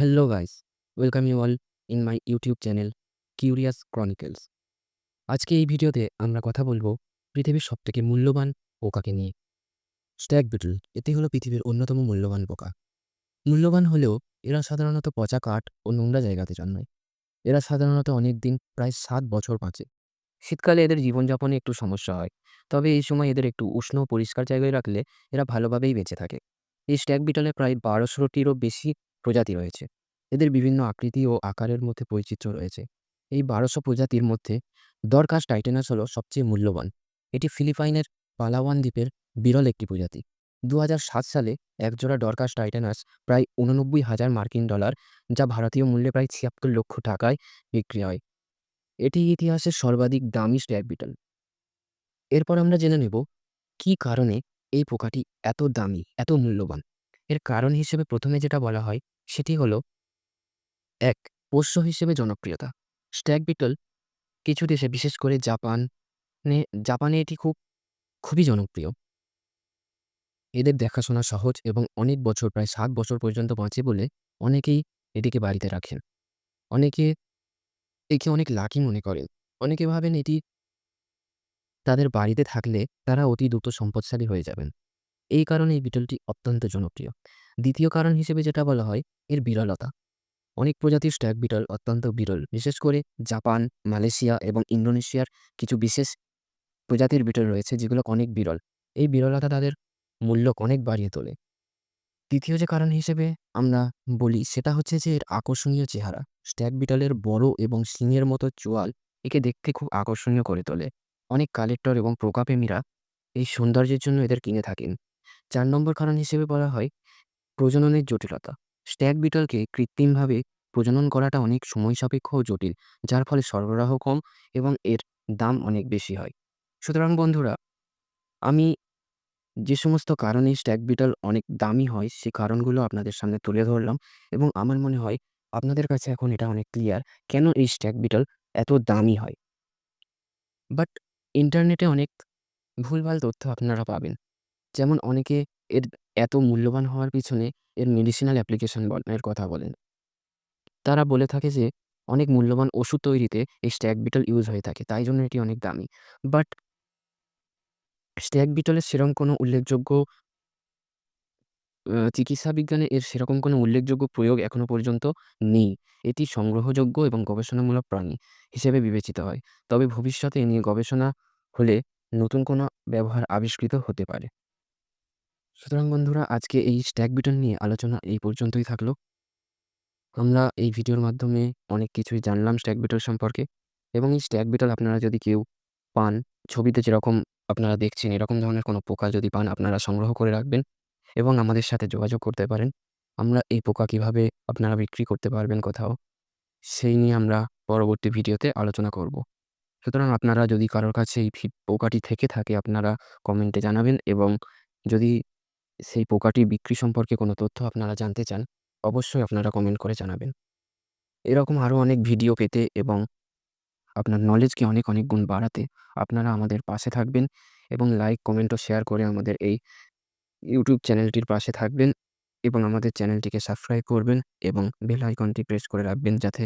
Hello guys welcome you all in my YouTube channel, Curious Chronicles. আজকে এই ভিডিওতে আমরা কথা বলব পৃথিবীর সবথেকে মূল্যবান পোকাকে নিয়ে। স্ট্যাগ বিটল এটি হলো পৃথিবীর অন্যতম মূল্যবান পোকা। মূল্যবান হলেও এরা সাধারণত পচা কাঠ ও নোংরা জায়গাতে জন্মায়। এরা সাধারণত অনেক দিন প্রায় সাত বছর বাঁচে। শীতকালে এদের জীবনযাপনে একটু সমস্যা হয়। তবে এই সময় এদের একটু উষ্ণ পরিষ্কার জায়গায় রাখলে এরা ভালোভাবেই বেঁচে থাকে। এই স্ট্যাগ বিটলে প্রায় বারোশোটিরও বেশি প্রজাতি রয়েছে। এদের বিভিন্ন আকৃতি ও আকারের মধ্যে বৈচিত্র্য রয়েছে। এই বারোশো প্রজাতির মধ্যে দরকাস টাইটেনাস হলো সবচেয়ে মূল্যবান। এটি ফিলিপাইনের পালাওয়ান দ্বীপের বিরল একটি প্রজাতি। দু হাজার সাত সালে একজোড়া ডরকাস টাইটেনাস প্রায় উননব্বই হাজার মার্কিন ডলার, যা ভারতীয় মূল্যে প্রায় ছিয়াত্তর লক্ষ টাকায় বিক্রি হয়। এটি ইতিহাসের সর্বাধিক দামি স্ট্যাগ এরপর আমরা জেনে নেব, কী কারণে এই পোকাটি এত দামি, এত মূল্যবান? এর কারণ হিসেবে প্রথমে যেটা বলা হয় সেটি হলো এক পোষ্য হিসেবে জনপ্রিয়তা। স্ট্যাগ বিটল কিছু দেশে, বিশেষ করে জাপানে জাপানে এটি খুব, খুবই জনপ্রিয়। এদের দেখাশোনা সহজ এবং অনেক বছর, প্রায় সাত বছর পর্যন্ত বাঁচে বলে অনেকেই এটিকে বাড়িতে রাখেন। অনেকে একে অনেক লাকি মনে করেন। অনেকে ভাবেন এটি তাদের বাড়িতে থাকলে তারা অতি দ্রুত সম্পদশালী হয়ে যাবেন। এই কারণে এই বিটলটি অত্যন্ত জনপ্রিয়। দ্বিতীয় কারণ হিসেবে যেটা বলা হয়, এর বিরলতা। অনেক প্রজাতির স্ট্যাগ বিটল অত্যন্ত বিরল। বিশেষ করে জাপান, মালয়েশিয়া এবং ইন্দোনেশিয়ার কিছু বিশেষ প্রজাতির বিটল রয়েছে যেগুলো অনেক বিরল। এই বিরলতা তাদের মূল্য অনেক বাড়িয়ে তোলে। তৃতীয় যে কারণ হিসেবে আমরা বলি, সেটা হচ্ছে যে এর আকর্ষণীয় চেহারা। স্ট্যাগ বিটলের বড় এবং শিঙের মতো চোয়াল একে দেখতে খুব আকর্ষণীয় করে তোলে। অনেক কালেক্টর এবং প্রকাপ্রেমীরা এই সৌন্দর্যের জন্য এদের কিনে থাকেন। চার নম্বর কারণ হিসেবে বলা হয় প্রজননের জটিলতা। স্ট্যাগ বিটলকে কৃত্রিমভাবে প্রজনন করাটা অনেক সময় সাপেক্ষ ও জটিল, যার ফলে সরবরাহ কম এবং এর দাম অনেক বেশি হয়। সুতরাং বন্ধুরা, আমি যে সমস্ত কারণে স্ট্যাগ বিটল অনেক দামি হয়, সে কারণগুলো আপনাদের সামনে তুলে ধরলাম এবং আমার মনে হয় আপনাদের কাছে এখন এটা অনেক ক্লিয়ার কেন এই স্ট্যাগ বিটল এত দামি হয়। বাট ইন্টারনেটে অনেক ভুলভাল তথ্য আপনারা পাবেন। যেমন অনেকে এর এত মূল্যবান হওয়ার পিছনে এর মেডিসিনাল অ্যাপ্লিকেশন এর কথা বলেন। তারা বলে থাকে যে, অনেক মূল্যবান ওষুধ তৈরিতে এই স্ট্যাক বিটল ইউজ হয়ে থাকে, তাই জন্য এটি অনেক দামি। বাট স্ট্যাক বিটলের সেরকম কোনো উল্লেখযোগ্য চিকিৎসা বিজ্ঞানে এর সেরকম কোনো উল্লেখযোগ্য প্রয়োগ এখনও পর্যন্ত নেই। এটি সংগ্রহযোগ্য এবং গবেষণামূলক প্রাণী হিসেবে বিবেচিত হয়। তবে ভবিষ্যতে এ নিয়ে গবেষণা হলে নতুন কোনো ব্যবহার আবিষ্কৃত হতে পারে। সুতরাং বন্ধুরা, আজকে এই স্ট্যাগ বিটল নিয়ে আলোচনা এই পর্যন্তই থাকল। আমরা এই ভিডিওর মাধ্যমে অনেক কিছুই জানলাম স্ট্যাগ বিটল সম্পর্কে এবং এই স্ট্যাগ বিটল আপনারা যদি কেউ পান, ছবিতে যেরকম আপনারা দেখছেন, এরকম ধরনের কোনো পোকা যদি পান, আপনারা সংগ্রহ করে রাখবেন এবং আমাদের সাথে যোগাযোগ করতে পারেন। আমরা এই পোকা কীভাবে আপনারা বিক্রি করতে পারবেন কোথাও, সেই নিয়ে আমরা পরবর্তী ভিডিওতে আলোচনা করব। সুতরাং আপনারা যদি কারোর কাছে এই পোকাটি থেকে থাকে, আপনারা কমেন্টে জানাবেন এবং যদি সেই পোকাটি বিক্রি সম্পর্কে কোনো তথ্য আপনারা জানতে চান, অবশ্যই আপনারা কমেন্ট করে জানাবেন। এরকম আরও অনেক ভিডিও পেতে এবং আপনার নলেজকে অনেক অনেক গুণ বাড়াতে আপনারা আমাদের পাশে থাকবেন এবং লাইক কমেন্ট ও শেয়ার করে আমাদের এই ইউটিউব চ্যানেলটির পাশে থাকবেন এবং আমাদের চ্যানেলটিকে সাবস্ক্রাইব করবেন এবং বেল আইকনটি প্রেস করে রাখবেন যাতে